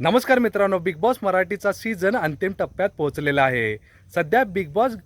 नमस्कार मित्रांनो big boss मराठीचा सीझन अंतिम टप्प्यात पोहोचलेला आहे. सध्या बिग बॉस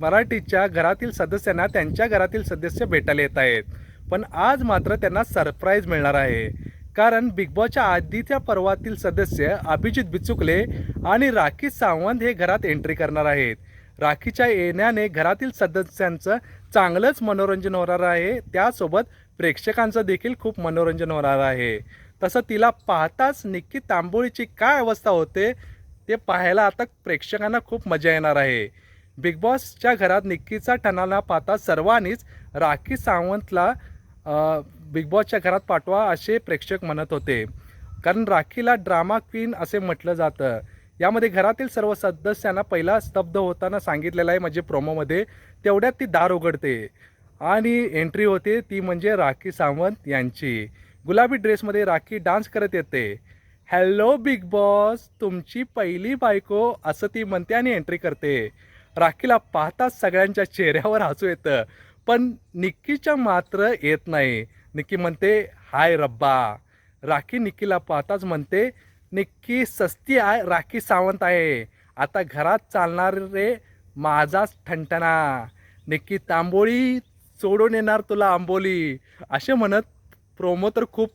मराठीच्या घरातील सदस्यांना त्यांच्या घरातील सदस्य भेटायला येत आहेत. पण आज मात्र त्यांना सरप्राईज मिळणार आहे. कारण बिग बॉसच्या आधीच्या पर्वातील सदस्य अभिजित बिचुकले आणि राखी सावंत हे घरात एंट्री करणार आहेत. राखीच्या येण्याने घरातील सदस्यांचं चांगलंच मनोरंजन होणार आहे. त्यासोबत प्रेक्षकांचं देखील खूप मनोरंजन होणार आहे. तसं तिला पाहताच निक्की तांबोळीची काय अवस्था होते ते पाहायला आता प्रेक्षकांना खूप मजा येणार आहे. बिग बॉसच्या घरात निक्कीचा टणाला पाहता सर्वांनीच राखी सावंतला बिग बॉसच्या घरात पाठवा असे प्रेक्षक म्हणत होते. कारण राखीला ड्रामा क्वीन असे म्हटलं जातं. यामध्ये घरातील सर्व सदस्यांना पहिला स्तब्ध होताना सांगितलेलं आहे म्हणजे प्रोमोमध्ये तेवढ्यात ती दार उघडते. आणि एंट्री होते ती म्हणजे राखी सावंत यांची. गुलाबी ड्रेसमध्ये राखी डान्स करत येते. हॅलो बिग बॉस तुमची पहिली बायको असं ती म्हणते आणि एंट्री करते. राखीला पाहताच सगळ्यांच्या चेहऱ्यावर हसू येतं. पण निक्कीच्या मात्र येत नाही. निक्की म्हणते हाय रब्बा. राखी निक्कीला पाहताच म्हणते निक्की सस्ती आहे राखी सावंत आहे. आता घरात चालणार रे माझाच ठणठणा. निक्की तांबोळी सोडून येणार तुला आंबोली. असे म्हणत प्रोमो तर खूप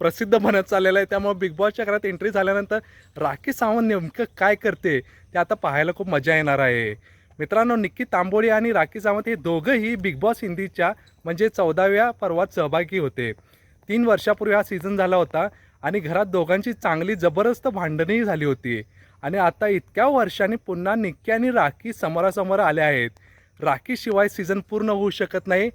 प्रसिद्ध बनत चाललेलं आहे. त्यामुळे बिग बॉसच्या घरात एंट्री झाल्यानंतर राखी सावंत नेमकं काय करते ते आता पाहायला खूप मजा येणार आहे. मित्रांनो निक्की तांबोळी आणि राखी सावंत हे दोघंही बिग बॉस हिंदीच्या म्हणजे चौदाव्या पर्वात सहभागी होते. तीन वर्षापूर्वी हा सीझन झाला होता आणि घरात दोघांची चांगली जबरदस्त भांडणही झाली होती. आणि आता इतक्या वर्षांनी पुन्हा निक्की आणि राखी समोरासमोर आल्या आहेत. राखीशिवाय सीझन पूर्ण होऊ शकत नाही.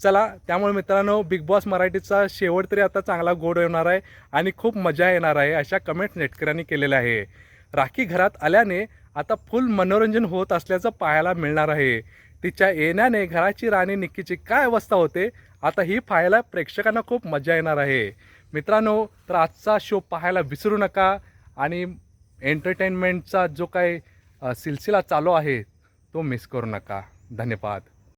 चला त्यामुळे मित्रांनो बिग बॉस मराठीचा शेवट तरी आता चांगला गोड येणार आहे आणि खूप मजा येणार आहे अशा कमेंट नेटकऱ्यांनी केलेल्या आहे. राखी घरात आल्याने आता फुल मनोरंजन होत असल्याचं पाहायला मिळणार आहे. तिच्या येण्याने घराची राणी निक्कीची काय अवस्था होते आता ही पाहायला प्रेक्षकांना खूप मजा येणार आहे. मित्रांनो तर आजचा शो पाहायला विसरू नका आणि एंटरटेनमेंटचा जो काही सिलसिला चालू आहे तो मिस करू नका. धन्यवाद.